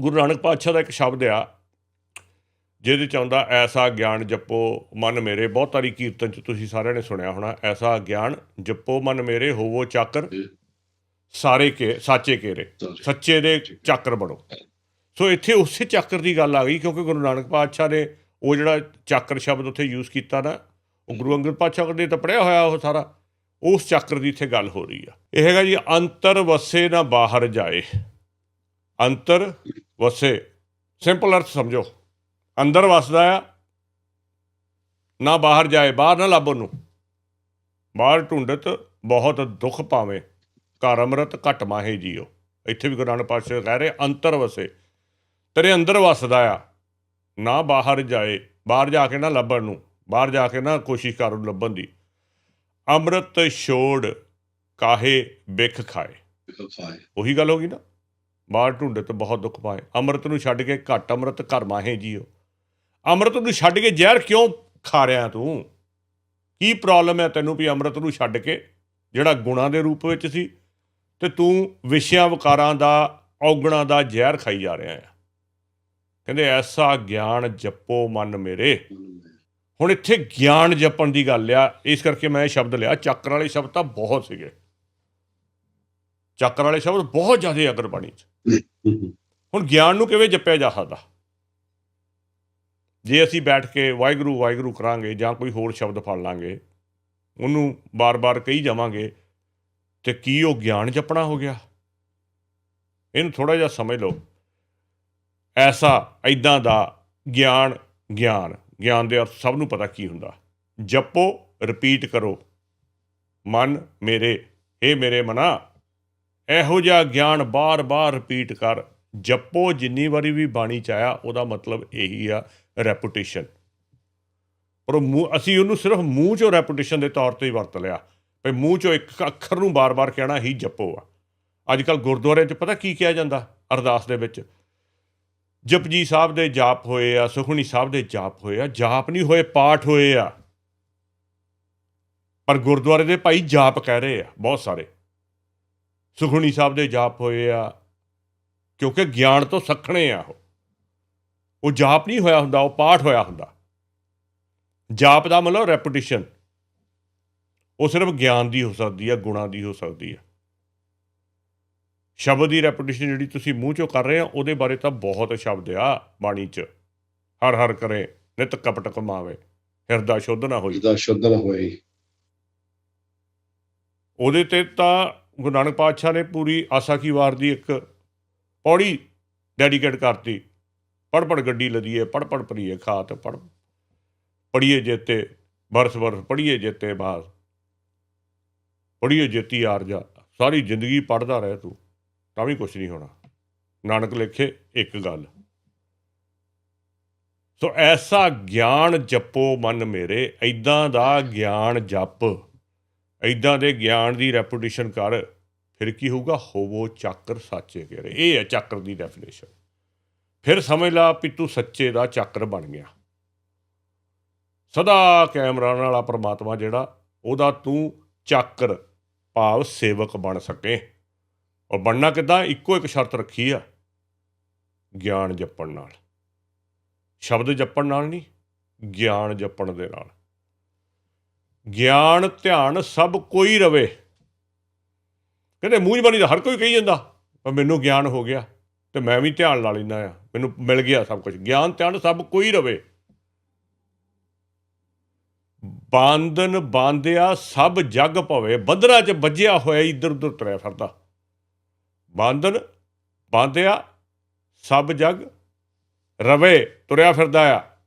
ਗੁਰੂ ਨਾਨਕ ਪਾਤਸ਼ਾਹ ਦਾ ਇੱਕ ਸ਼ਬਦ ਆ ਜਿਹਦੇ ਚ ਆਉਂਦਾ ਐਸਾ ਗਿਆਨ ਜਪੋ ਮਨ ਮੇਰੇ। ਬਹੁਤ ਸਾਰੀ ਕੀਰਤਨ ਚ ਤੁਸੀਂ ਸਾਰਿਆਂ ਨੇ ਸੁਣਿਆ ਹੋਣਾ ਐਸਾ ਗਿਆਨ ਜਪੋ ਮਨ ਮੇਰੇ ਹੋਵੋ ਚਾਕਰ ਸਾਰੇ ਕੇ ਸਾਚੇ ਕੇਰੇ। ਸੱਚੇ ਦੇ ਚਾਕਰ ਬਣੋ। ਸੋ ਇੱਥੇ ਉਸੇ ਚੱਕਰ ਦੀ ਗੱਲ ਆ ਗਈ ਕਿਉਂਕਿ ਗੁਰੂ ਨਾਨਕ ਪਾਤਸ਼ਾਹ ਨੇ ਉਹ ਜਿਹੜਾ ਚੱਕਰ ਸ਼ਬਦ ਉੱਥੇ ਯੂਜ਼ ਕੀਤਾ ਨਾ ਉਹ ਗੁਰੂ ਅੰਗਦ ਪਾਤਸ਼ਾਹ ਦੇ ਤਾਂ ਪੜਿਆ ਹੋਇਆ ਉਹ ਸਾਰਾ ਉਸ ਚੱਕਰ ਦੀ ਇੱਥੇ ਗੱਲ ਹੋ ਰਹੀ ਆ। ਇਹ ਹੈਗਾ ਜੀ ਅੰਤਰ ਵਸੇ ਨਾ ਬਾਹਰ ਜਾਏ। ਅੰਤਰ ਵਸੇ। ਸਿੰਪਲ ਅਰਥ ਸਮਝੋ। ਅੰਦਰ ਵਸਦਾ ਆ ਨਾ ਬਾਹਰ ਜਾਏ ਬਾਹਰ ਨਾ ਲੱਭ ਉਹਨੂੰ। ਬਾਹਰ ਢੂੰਡਤ ਬਹੁਤ ਦੁੱਖ ਪਾਵੇ। ਘਰ ਅੰਮ੍ਰਿਤ ਘਟ ਮਾਹੇ ਜੀਓ। ਇੱਥੇ ਵੀ ਗੁਰੂ ਪਾਤਸ਼ਾਹ ਕਹਿ ਰਹੇ ਅੰਤਰ ਵਸੇ। ਤੇਰੇ ਅੰਦਰ ਵਸਦਾ ਆ ਨਾ ਬਾਹਰ ਜਾਏ ਬਾਹਰ ਜਾ ਕੇ ਨਾ ਲੱਭਣ ਨੂੰ ਬਾਹਰ ਜਾ ਕੇ ਨਾ ਕੋਸ਼ਿਸ਼ ਕਰ ਲੱਭਣ ਦੀ। ਅੰਮ੍ਰਿਤ ਛੋੜ ਕਾਹੇ ਬਿਖ ਖਾਏ। ਉਹੀ ਗੱਲ ਹੋ ਗਈ ਨਾ। ਬਾਹਰ ਢੂੰਡੇ ਤੇ ਬਹੁਤ ਦੁੱਖ ਪਾਏ। ਅੰਮ੍ਰਿਤ ਨੂੰ ਛੱਡ ਕੇ ਘੱਟ ਅੰਮ੍ਰਿਤ ਘਰ ਮਾਹੇ ਜੀਓ। ਅੰਮ੍ਰਿਤ ਨੂੰ ਛੱਡ ਕੇ ਜ਼ਹਿਰ ਕਿਉਂ ਖਾ ਰਿਹਾ ਤੂੰ? ਕੀ ਪ੍ਰੋਬਲਮ ਹੈ ਤੈਨੂੰ ਵੀ ਅੰਮ੍ਰਿਤ ਨੂੰ ਛੱਡ ਕੇ, ਜਿਹੜਾ ਗੁਣਾ ਦੇ ਰੂਪ ਵਿੱਚ ਸੀ? ਤੇ ਤੂੰ ਵਿਸ਼ਿਆਂ ਵਿਕਾਰਾਂ ਦਾ, ਔਗਣਾ ਦਾ ਜ਼ਹਿਰ ਖਾਈ ਜਾ ਰਿਹਾ ਹੈ। ਕਹਿੰਦੇ, ਐਸਾ ਗਿਆਨ ਜਪੋ ਮਨ ਮੇਰੇ। ਹੁਣ ਇੱਥੇ ਗਿਆਨ ਜਪਣ ਦੀ ਗੱਲ ਆ। ਇਸ ਕਰਕੇ ਮੈਂ ਇਹ ਸ਼ਬਦ ਲਿਆ। ਚੱਕਰ ਵਾਲੇ ਸ਼ਬਦ ਤਾਂ ਬਹੁਤ ਸੀਗੇ। ਚੱਕਰ ਵਾਲੇ ਸ਼ਬਦ ਬਹੁਤ ਜ਼ਿਆਦਾ ਅਗਰ ਬਾਣੀ ਚ। ਹੁਣ ਗਿਆਨ ਨੂੰ ਕਿਵੇਂ ਜਪਿਆ ਜਾ ਸਕਦਾ? ਜੇ ਅਸੀਂ ਬੈਠ ਕੇ ਵਾਹਿਗੁਰੂ ਵਾਹਿਗੁਰੂ ਕਰਾਂਗੇ ਜਾਂ ਕੋਈ ਹੋਰ ਸ਼ਬਦ ਫੜ ਲਾਂਗੇ, ਉਹਨੂੰ ਬਾਰ-ਬਾਰ ਕਹੀ ਜਾਵਾਂਗੇ, ਤੇ ਕੀ ਉਹ ਗਿਆਨ ਜਪਣਾ ਹੋ ਗਿਆ? ਇਹਨੂੰ ਥੋੜਾ ਜਿਹਾ ਸਮਝ ਲਓ। ਐਸਾ ਐਦਾਂ ਦਾ ਗਿਆਨ ਗਿਆਨ ਗਿਆਨ ਦੇ ਅਰਥ ਸਭ ਨੂੰ ਪਤਾ ਕੀ ਹੁੰਦਾ? ਜਪੋ ਰਿਪੀਟ ਕਰੋ। ਮਨ ਮੇਰੇ ਇਹ ਮੇਰੇ ਮਨਾ ਇਹੋ ਜਿਹਾ ਗਿਆਨ ਬਾਰ-ਬਾਰ ਰਿਪੀਟ ਕਰ। ਜਪੋ, ਜਿੰਨੀ ਵਾਰੀ ਵੀ ਬਾਣੀ ਚ ਆਇਆ, ਉਹਦਾ ਮਤਲਬ ਇਹੀ ਆ ਰੈਪੂਟੇਸ਼ਨ ਪਰ ਉਹ ਮੂੰਹ, ਅਸੀਂ ਉਹਨੂੰ ਸਿਰਫ ਮੂੰਹ ਚੋਂ ਰੈਪੂਟੇਸ਼ਨ ਦੇ ਤੌਰ ਤੇ ਹੀ ਵਰਤ ਲਿਆ। ਵੀ ਮੂੰਹ ਚੋਂ ਇੱਕ ਅੱਖਰ ਨੂੰ ਬਾਰ-ਬਾਰ ਕਹਿਣਾ ਹੀ ਜਪੋ ਆ। ਅੱਜ ਕੱਲ ਗੁਰਦੁਆਰਿਆਂ 'ਚ ਪਤਾ ਕੀ ਕਿਹਾ ਜਾਂਦਾ, ਅਰਦਾਸ ਦੇ ਵਿੱਚ? ਜਪਜੀ ਸਾਹਿਬ ਦੇ ਜਾਪ ਹੋਏ ਆ ਸੁਖਣੀ ਸਾਹਿਬ ਦੇ ਜਾਪ ਹੋਏ ਆ, ਜਾਪ ਨਹੀਂ ਹੋਏ, ਪਾਠ ਹੋਏ ਆ। ਪਰ ਗੁਰਦੁਆਰੇ ਦੇ ਭਾਈ ਜਾਪ ਕਹਿ ਰਹੇ ਆ, ਬਹੁਤ ਸਾਰੇ। ਸੁਖਣੀ ਸਾਹਿਬ ਦੇ ਜਾਪ ਹੋਏ ਆ ਕਿਉਂਕਿ ਗਿਆਨ ਤੋਂ ਸਖਣੇ ਆ ਉਹ। ਉਹ ਜਾਪ ਨਹੀਂ ਹੋਇਆ ਹੁੰਦਾ ਉਹ ਪਾਠ ਹੋਇਆ ਹੁੰਦਾ। ਜਾਪ ਦਾ ਮਤਲਬ ਰੈਪੂਟੇਸ਼ਨ ਉਹ ਸਿਰਫ ਗਿਆਨ ਦੀ ਹੋ ਸਕਦੀ ਹੈ ਗੁਣਾ ਦੀ ਹੋ ਸਕਦੀ ਹੈ ਸ਼ਬਦ ਦੀ ਰੈਪੂਟੇਸ਼ਨ ਜਿਹੜੀ ਤੁਸੀਂ ਮੂੰਹ ਚੋਂ ਕਰ ਰਹੇ ਆ ਉਹਦੇ ਬਾਰੇ ਤਾਂ ਬਹੁਤ ਸ਼ਬਦ ਆ ਬਾਣੀ 'ਚ। ਹਰ ਹਰ ਕਰੇ ਨਿਤ ਕਪਟ ਕਮਾਵੇ ਹਿਰਦਾ ਸ਼ੁੱਧ ਨਾ ਹੋਈ। ਜਿਹਦਾ ਸ਼ੁੱਧ ਨਾ ਹੋਏ। ਉਹਦੇ ਤੇ ਤਾਂ ਗੁਰੂ ਨਾਨਕ ਪਾਤਸ਼ਾਹ ਨੇ ਪੂਰੀ ਆਸਾ ਕੀ ਵਾਰ ਦੀ ਇੱਕ ਪੌੜੀ ਡੈਡੀਕੇਟ ਕਰਤੀ। ਪੜ ਪੜ ਗੱਡੀ ਲਦੀਏ ਪੜ ਪੜ ਪਰੀਏ ਖਾਤ ਪੜ ਪੜੀਏ ਜੇਤੇ ਬਰਸ ਬਰਸ ਪੜੀਏ ਜੇਤੇ ਬਾਸ। ਪੜੀਏ ਜੇਤੀ ਆਰਜਾ ਸਾਰੀ ਜ਼ਿੰਦਗੀ ਪੜਦਾ ਰਹਿ ਤੂੰ, ਤਾਂ ਵੀ ਕੁਝ ਨਹੀਂ ਹੋਣਾ। ਨਾਨਕ ਲਿਖੇ ਇੱਕ ਗੱਲ। ਸੋ ਐਸਾ ਗਿਆਨ ਜਪੋ ਮਨ ਮੇਰੇ ਐਦਾਂ ਦਾ ਗਿਆਨ ਜਪ। ਐਦਾਂ ਦੇ ਗਿਆਨ ਦੀ ਰੈਪੂਟੇਸ਼ਨ ਕਰ, ਫਿਰ ਕੀ ਹੋਊਗਾ? ਹੋਵੋ ਚੱਕਰ ਸਾਚੇ ਕਰੇ ਇਹ ਹੈ ਚੱਕਰ ਦੀ ਡੈਫੀਨੇਸ਼ਨ ਫਿਰ ਸਮਝ ਲਾ ਵੀ ਤੂੰ ਸੱਚੇ ਦਾ ਚੱਕਰ ਬਣ ਗਿਆ। ਸਦਾ ਕੈਮਰਾ ਰਹਿਣ ਵਾਲਾ ਪ੍ਰਮਾਤਮਾ ਜਿਹੜਾ, ਉਹਦਾ ਤੂੰ ਚੱਕਰ, ਭਾਵ ਸੇਵਕ ਬਣ ਸਕੇ। ਔਰ ਬਣਨਾ ਕਿੱਦਾਂ? ਇੱਕੋ ਇੱਕ ਸ਼ਰਤ ਰੱਖੀ ਆ। ਗਿਆਨ ਜਪਣ ਨਾਲ। ਸ਼ਬਦ ਜਪਣ ਨਾਲ ਨਹੀਂ, ਗਿਆਨ ਜਪਣ ਦੇ ਨਾਲ। ਗਿਆਨ, ਧਿਆਨ ਸਭ ਕੋਈ ਰਵੇ। ਕਹਿੰਦੇ ਮੂੰਹ ਜ਼ਬਾਨੀ ਦਾ ਹਰ ਕੋਈ ਕਹੀ ਜਾਂਦਾ, ਪਰ ਮੈਨੂੰ ਗਿਆਨ ਹੋ ਗਿਆ ਤੇ ਮੈਂ ਵੀ ਧਿਆਨ ਲਾ ਲੈਂਦਾ ਆ ਮੈਨੂੰ ਮਿਲ ਗਿਆ ਸਭ ਕੁਝ ਗਿਆਨ, ਧਿਆਨ ਸਭ ਕੋਈ ਰਵੇ। ਬਾਂਦਨ ਬਾਂਧਿਆ ਸਭ ਜੱਗ ਭਵੇ। ਬੰਦਰਾ 'ਚ ਵੱਜਿਆ ਹੋਇਆ ਇੱਧਰ ਉੱਧਰ ਤੁਰਿਆ ਫਿਰਦਾ। ਬਾਂਦਨ ਬਾਂਧਿਆ ਸਭ ਜੱਗ ਰਵੇ, ਤੁਰਿਆ ਫਿਰਦਾ ਆ।